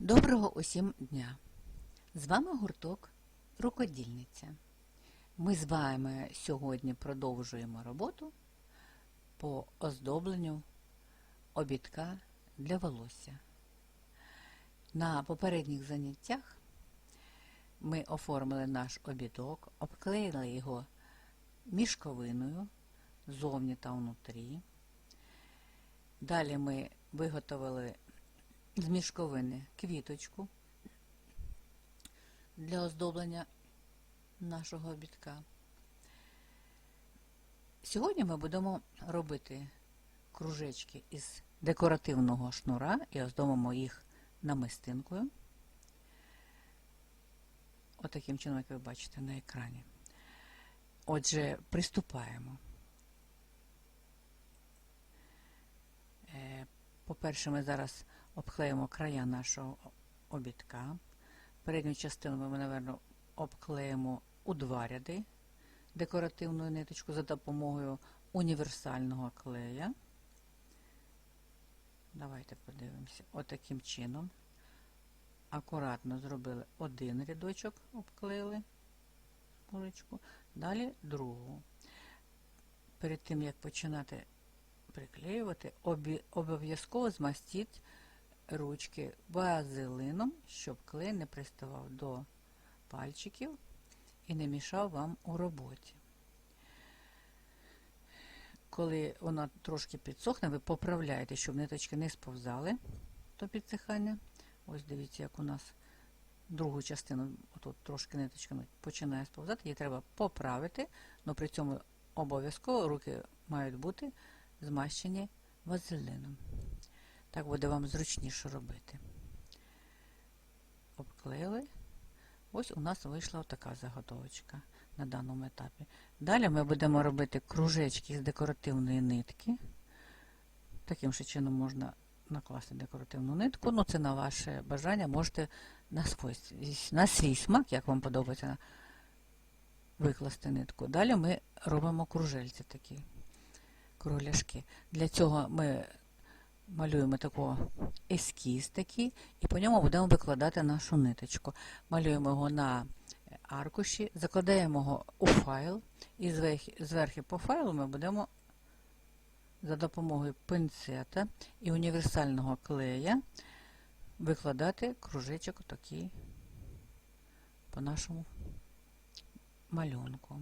Доброго усім дня! З вами гурток Рукодільниця. Ми з вами сьогодні продовжуємо роботу по оздобленню обідка для волосся. На попередніх заняттях ми оформили наш обідок, обклеїли його мішковиною зовні та внутрі. Далі ми виготовили з мішковини квіточку для оздоблення нашого обідка. Сьогодні ми будемо робити кружечки із декоративного шнура і оздобимо їх намистинкою. Отаким чином, як ви бачите на екрані. Отже, приступаємо. Е, По-перше, ми зараз обклеїмо края нашого обідка. Передню частину ми, напевно, обклеїмо у два ряди декоративною ниточку за допомогою універсального клея. Давайте подивимося. Отаким чином. Акуратно зробили один рядочок, обклеїли поличку, далі другу. Перед тим, як починати приклеювати, обов'язково змастіть ручки вазелином, щоб клей не приставав до пальчиків і не мішав вам у роботі. Коли вона трошки підсохне, ви поправляєте, щоб ниточки не сповзали до підсихання. Ось дивіться, як у нас другу частину, отут трошки ниточка починає сповзати, її треба поправити, але при цьому обов'язково руки мають бути змащені вазелином. Так буде вам зручніше робити. Обклеїли. Ось у нас вийшла така заготовочка на даному етапі. Далі ми будемо робити кружечки з декоративної нитки. Таким же чином можна накласти декоративну нитку. Ну, це на ваше бажання. Можете на на свій смак, як вам подобається, викласти нитку. Далі ми робимо кружельці такі кругляшки. Для цього ми малюємо такого ескіз такий, і по ньому будемо викладати нашу ниточку. Малюємо його на аркуші, закладаємо його у файл, і зверху, по файлу ми будемо за допомогою пинцета і універсального клея викладати кружечок такий по нашому малюнку,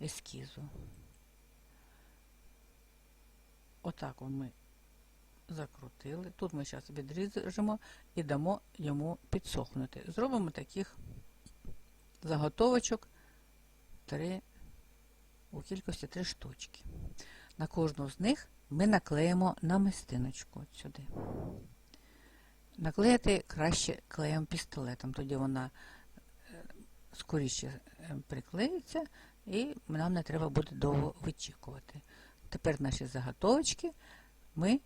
ескізу. Отак ми закрутили. Тут ми зараз відріжемо і дамо йому підсохнути. Зробимо таких заготовочок 3, у кількості 3 штучки. На кожну з них ми наклеїмо намистиночку сюди. Наклеїти краще клеєм пістолетом, тоді вона е, скоріше е, приклеїться і нам не треба буде довго вичікувати. Тепер наші заготовочки ми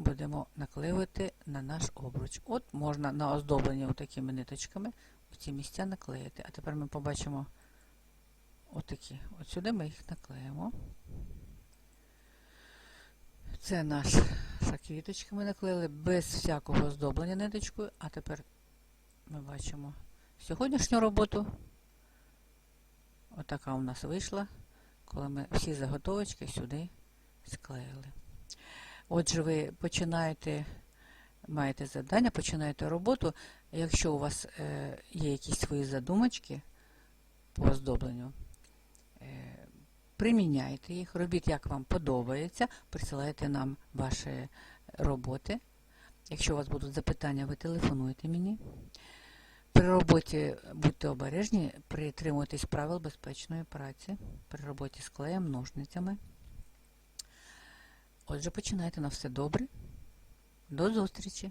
будемо наклеювати на наш обруч. От можна на оздоблення такими ниточками у ці місця наклеїти. А тепер ми побачимо отакі. От сюди ми їх наклеїмо. Це наша квіточка ми наклеїли без всякого оздоблення ниточкою. А тепер ми бачимо сьогоднішню роботу. Отака у нас вийшла, коли ми всі заготовочки сюди склеїли. Отже, ви починаєте, маєте завдання, починаєте роботу. Якщо у вас е, є якісь свої задумочки по оздобленню, е, приміняйте їх, робіть, як вам подобається, присилайте нам ваші роботи. Якщо у вас будуть запитання, ви телефонуйте мені. При роботі будьте обережні, притримуйтесь правил безпечної праці, при роботі з клеєм, ножницями. Отже, починайте на все добре. До зустрічі!